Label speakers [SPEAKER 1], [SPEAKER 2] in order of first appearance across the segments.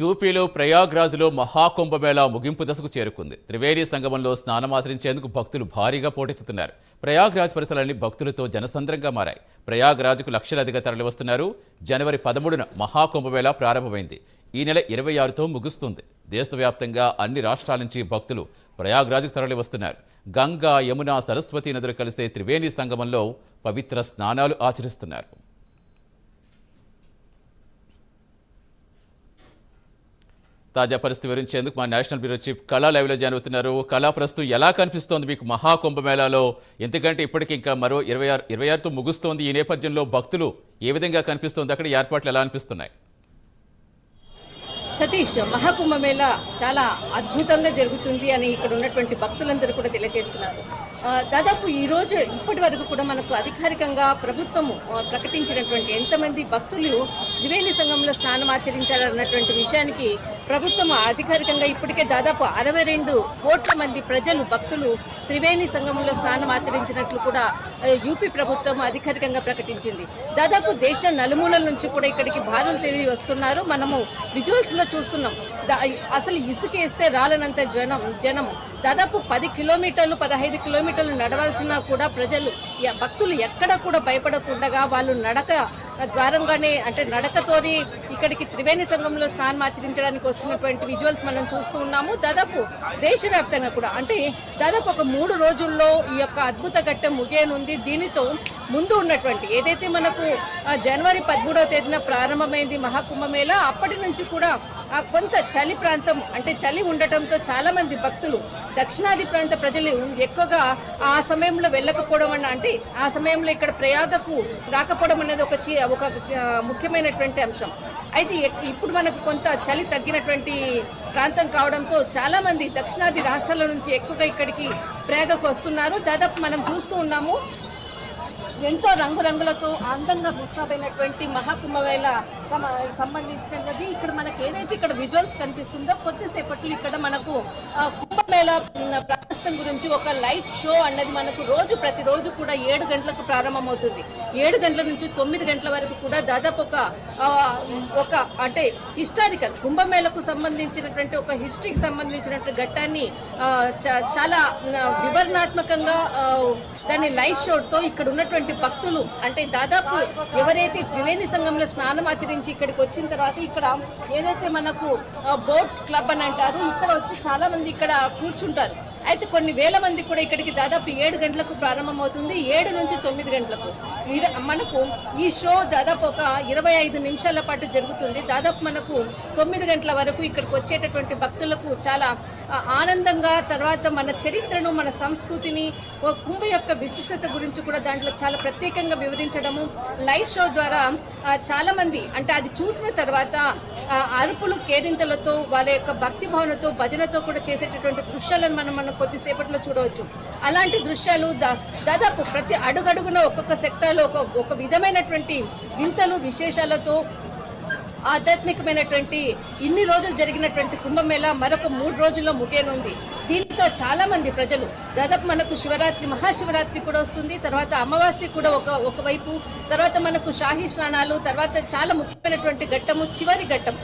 [SPEAKER 1] యూపీలో ప్రయాగ్రాజ్లో మహాకుంభమేళా ముగింపు దశకు చేరుకుంది. త్రివేణి సంగమంలో స్నానమాచరించేందుకు భక్తులు భారీగా పోటెత్తుతున్నారు. ప్రయాగ్రాజ్ పరిసరాలన్నీ భక్తులతో జనసంద్రంగా మారాయి. ప్రయాగ్రాజ్కు లక్షలాదిగా తరలివస్తున్నారు. జనవరి పదమూడున మహాకుంభమేళా ప్రారంభమైంది. ఈ నెల ఇరవై ఆరుతో ముగుస్తుంది. దేశవ్యాప్తంగా అన్ని రాష్ట్రాల నుంచి భక్తులు ప్రయాగ్రాజ్కు తరలివస్తున్నారు. గంగా యమున సరస్వతి నదులు కలిసే త్రివేణి సంగమంలో పవిత్ర స్నానాలు ఆచరిస్తున్నారు. తాజా పరిస్థితి వివరించేందుకు మా నేషనల్ బ్యూరో చీఫ్ కళా లైవ్లో జాయిన్ అవుతున్నారు. కళా ప్రస్తుతం ఎలా కనిపిస్తోంది? మీకు మహాకుంభమేళాలో ఎందుకంటే ఇప్పటికి ఇంకా మరో ఇరవై ఆరు ఇరవై ఆరుతో ముగుస్తోంది. ఈ నేపథ్యంలో భక్తులు ఏ విధంగా కనిపిస్తోంది? అక్కడ ఏర్పాట్లు ఎలా అనిపిస్తున్నాయి?
[SPEAKER 2] సతీష్ మహాకుంభమేళ చాలా అద్భుతంగా జరుగుతుంది అని ఇక్కడ ఉన్నటువంటి భక్తులందరూ కూడా తెలియజేస్తున్నారు. దాదాపు ఈ రోజు ఇప్పటి వరకు కూడా మనకు అధికారికంగా ప్రభుత్వము ప్రకటించినటువంటి ఎంతమంది భక్తులు త్రివేణి సంఘంలో స్నానం ఆచరించారన్నటువంటి విషయానికి ప్రభుత్వం అధికారికంగా ఇప్పటికే దాదాపు అరవై రెండు కోట్ల మంది ప్రజలు భక్తులు త్రివేణి సంఘంలో స్నానం ఆచరించినట్లు కూడా యూపీ ప్రభుత్వం అధికారికంగా ప్రకటించింది. దాదాపు దేశ నలుమూలల నుంచి కూడా ఇక్కడికి భారులు తిరిగి వస్తున్నారు. మనము విజువల్స్లో చూస్తున్నాం అసలు అసలు ఇసుకేస్తే రాలనంత జనం జనం. దాదాపు పది కిలోమీటర్లు పదహైదు కిలోమీటర్లు నడవాల్సిన కూడా ప్రజలు భక్తులు ఎక్కడ కూడా భయపడకుండా వాళ్ళు నడక ద్వారంగానే అంటే నడకతోని ఇక్కడికి త్రివేణి సంఘంలో స్నానం ఆచరించడానికి వస్తున్నటువంటి విజువల్స్ మనం చూస్తూ ఉన్నాము. దాదాపు దేశవ్యాప్తంగా కూడా అంటే దాదాపు ఒక మూడు రోజుల్లో ఈ యొక్క అద్భుత ఘట్టం ముగియనుంది. దీనితో ముందు ఉన్నటువంటి ఏదైతే మనకు ఆ, జనవరి పదమూడవ తేదీన ప్రారంభమైంది మహాకుంభమేళ అప్పటి నుంచి కూడా ఆ, కొంత చలి ప్రాంతం అంటే చలి ఉండటంతో చాలా మంది భక్తులు దక్షిణాది ప్రాంత ప్రజలు ఎక్కువగా ఆ సమయంలో వెళ్ళకపోవడం అన్న అంటే ఆ సమయంలో ఇక్కడ ప్రయాగకు రాకపోవడం అనేది ఒక ఒక ముఖ్యమైనటువంటి అంశం. అయితే ఇప్పుడు మనకు కొంత చలి తగ్గినటువంటి ప్రాంతం కావడంతో చాలామంది దక్షిణాది రాష్ట్రాల నుంచి ఎక్కువగా ఇక్కడికి ప్రేగకు వస్తున్నారు. దాదాపు మనం చూస్తూ ఉన్నాము ఎంతో రంగురంగులతో అందంగా ముస్తాబైనటువంటి మహాకుంభమేళ సంబంధించినది. ఇక్కడ మనకి ఏదైతే ఇక్కడ విజువల్స్ కనిపిస్తుందో కొద్దిసేపట్లో ఇక్కడ మనకు ఆ, కుంభమేళ ప్రశస్తం గురించి ఒక లైట్ షో అన్నది మనకు రోజు ప్రతిరోజు కూడా ఏడు గంటలకు ప్రారంభమవుతుంది. ఏడు గంటల నుంచి తొమ్మిది గంటల వరకు కూడా దాదాపు ఒక ఒక అంటే హిస్టారికల్ కుంభమేళకు సంబంధించినటువంటి ఒక హిస్టరీకి సంబంధించినటువంటి ఘట్టాన్ని చాలా వివరణాత్మకంగా దాన్ని లైట్ షోతో ఇక్కడ ఉన్నటువంటి భక్తులు అంటే దాదాపు ఎవరైతే త్రివేణి సంఘంలో స్నానం ఆచరించి ఇక్కడికి వచ్చిన తర్వాత ఇక్కడ ఏదైతే మనకు బోట్ క్లబ్ అని అంటారు ఇక్కడ వచ్చి చాలా మంది ఇక్కడ కూర్చుంటారు. అయితే కొన్ని వేల మంది కూడా ఇక్కడికి దాదాపు ఏడు గంటలకు ప్రారంభమవుతుంది. ఏడు నుంచి తొమ్మిది గంటలకు. మనకు ఈ షో దాదాపు ఒక ఇరవై ఐదు నిమిషాల పాటు జరుగుతుంది. దాదాపు మనకు తొమ్మిది గంటల వరకు ఇక్కడికి వచ్చేటటువంటి భక్తులకు చాలా ఆనందంగా తర్వాత మన చరిత్రను మన సంస్కృతిని ఓ కుంభ యొక్క విశిష్టత గురించి కూడా దాంట్లో చాలా ప్రత్యేకంగా వివరించడము లైవ్ షో ద్వారా చాలా మంది అంటే అది చూసిన తర్వాత అరుపులు కేరింతలతో వాళ్ళ యొక్క భక్తి భావనతో భజనతో కూడా చేసేటటువంటి దృశ్యాలను మనం మనం కొద్దిసేపట్లో చూడవచ్చు. అలాంటి దృశ్యాలు దా- దాదాపు ప్రతి అడుగడుగున ఒక్కొక్క సెక్టార్లో ఒక ఒక విధమైనటువంటి వింతలు విశేషాలతో ఆధ్యాత్మికమైనటువంటి ఇన్ని రోజులు జరిగినటువంటి కుంభమేళ మరొక మూడు రోజుల్లో ముగియనుంది. దీంతో చాలా మంది ప్రజలు దాదాపు మనకు శివరాత్రి మహాశివరాత్రి కూడా వస్తుంది తర్వాత అమావాస్య కూడా ఒక ఒకవైపు తర్వాత మనకు షాహీ స్నానాలు తర్వాత చాలా ముఖ్యమైనటువంటి ఘట్టము చివరి ఘట్టం.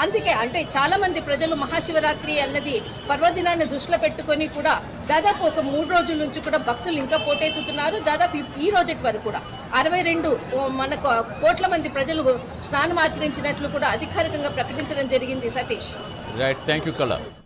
[SPEAKER 2] అందుకే అంటే చాలా మంది ప్రజలు మహాశివరాత్రి అన్నది పర్వదినాన్ని దృష్టిలో పెట్టుకొని కూడా దాదాపు ఒక మూడు రోజుల నుంచి కూడా భక్తులు ఇంకా పోటెత్తుతున్నారు. దాదాపు ఈ- రోజటి వరకు కూడా అరవై రెండు మనకు కోట్ల మంది ప్రజలు స్నానం ఆచరించినట్లు కూడా అధికారికంగా ప్రకటించడం జరిగింది సతీష్.
[SPEAKER 1] రైట్ థ్యాంక్ యూ కళ